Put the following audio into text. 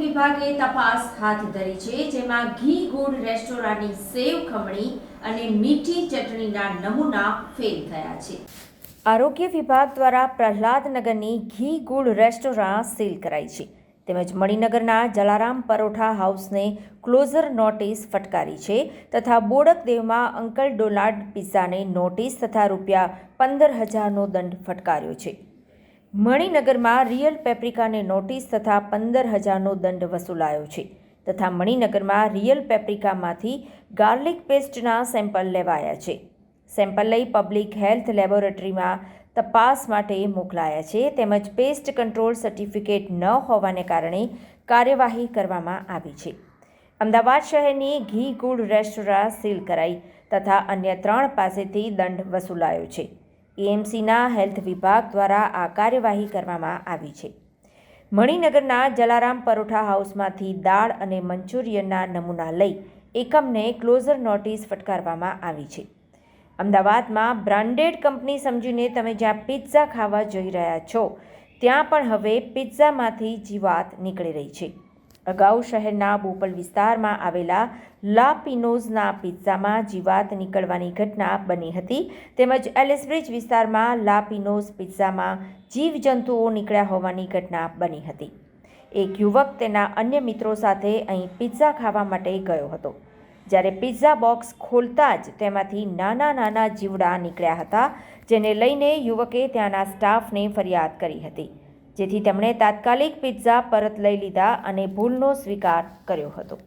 વિભાગે તપાસ હાથ ધરી છે, જેમાં ઘી ગુડ રેસ્ટોરાંની સેવ ખમણી અને મીઠી ચટણીના નમૂના ફેલ થયા છે. આરોગ્ય વિભાગ દ્વારા પ્રહલાદનગરની ઘી ગુડ રેસ્ટોરાં સીલ કરાઈ છે. તેમજ મણિનગરના જલારામ પરોઠા હાઉસને ક્લોઝર નોટિસ ફટકારી છે તથા બોડકદેવમાં અંકલ ડોનાલ્ડ પિઝાને નોટિસ તથા રૂપિયા પંદર હજારનો દંડ ફટકાર્યો છે. મણિનગરમાં રિયલ પેપ્રિકાને નોટિસ તથા પંદર હજારનો દંડ વસૂલાયો છે તથા મણિનગરમાં રિયલ પેપ્રિકામાંથી ગાર્લિક પેસ્ટના સેમ્પલ લેવાયા છે. સેમ્પલ લઈ પબ્લિક હેલ્થ લેબોરેટરીમાં તપાસ માટે મોકલાયા છે તેમજ પેસ્ટ કંટ્રોલ સર્ટિફિકેટ ન હોવાને કારણે કાર્યવાહી કરવામાં આવી છે. અમદાવાદ શહેરની ઘી ગુડ રેસ્ટોરાં સીલ કરાઈ તથા અન્ય ત્રણ પાસેથી દંડ વસૂલાયો છે. એએમસીના હેલ્થ વિભાગ દ્વારા આ કાર્યવાહી કરવામાં આવી છે. મણિનગરના જલારામ પરોઠા હાઉસમાંથી દાળ અને મંચુરિયનના નમૂના લઈ એકમને ક્લોઝર નોટિસ ફટકારવામાં આવી છે. અમદાવાદમાં બ્રાન્ડેડ કંપની સમજીને તમે જ્યાં પિઝા ખાવા જઈ રહ્યા છો, ત્યાં પણ હવે પિઝામાંથી જીવાત નીકળી રહી છે. અગાઉ શહેરના બોપલ વિસ્તારમાં આવેલા લા પિનોઝના પિઝામાં જીવાત નીકળવાની ઘટના બની હતી. તેમજ એલિસબ્રિજ વિસ્તારમાં લા પિનોઝ પિઝામાં જીવજંતુઓ નીકળ્યા હોવાની ઘટના બની હતી. એક યુવક તેના અન્ય મિત્રો સાથે અહીં પિત્ઝા ખાવા માટે ગયો હતો. જ્યારે પિઝા બોક્સ ખોલતા જ તેમાંથી નાના નાના જીવડા નીકળ્યા હતા, જેને લઈને યુવકે ત્યાંના સ્ટાફને ફરિયાદ કરી હતી. જેથી તેમણે તાત્કાલિક પિઝા પરત લઈ લીધા અને ભૂલનો સ્વીકાર કર્યો હતો.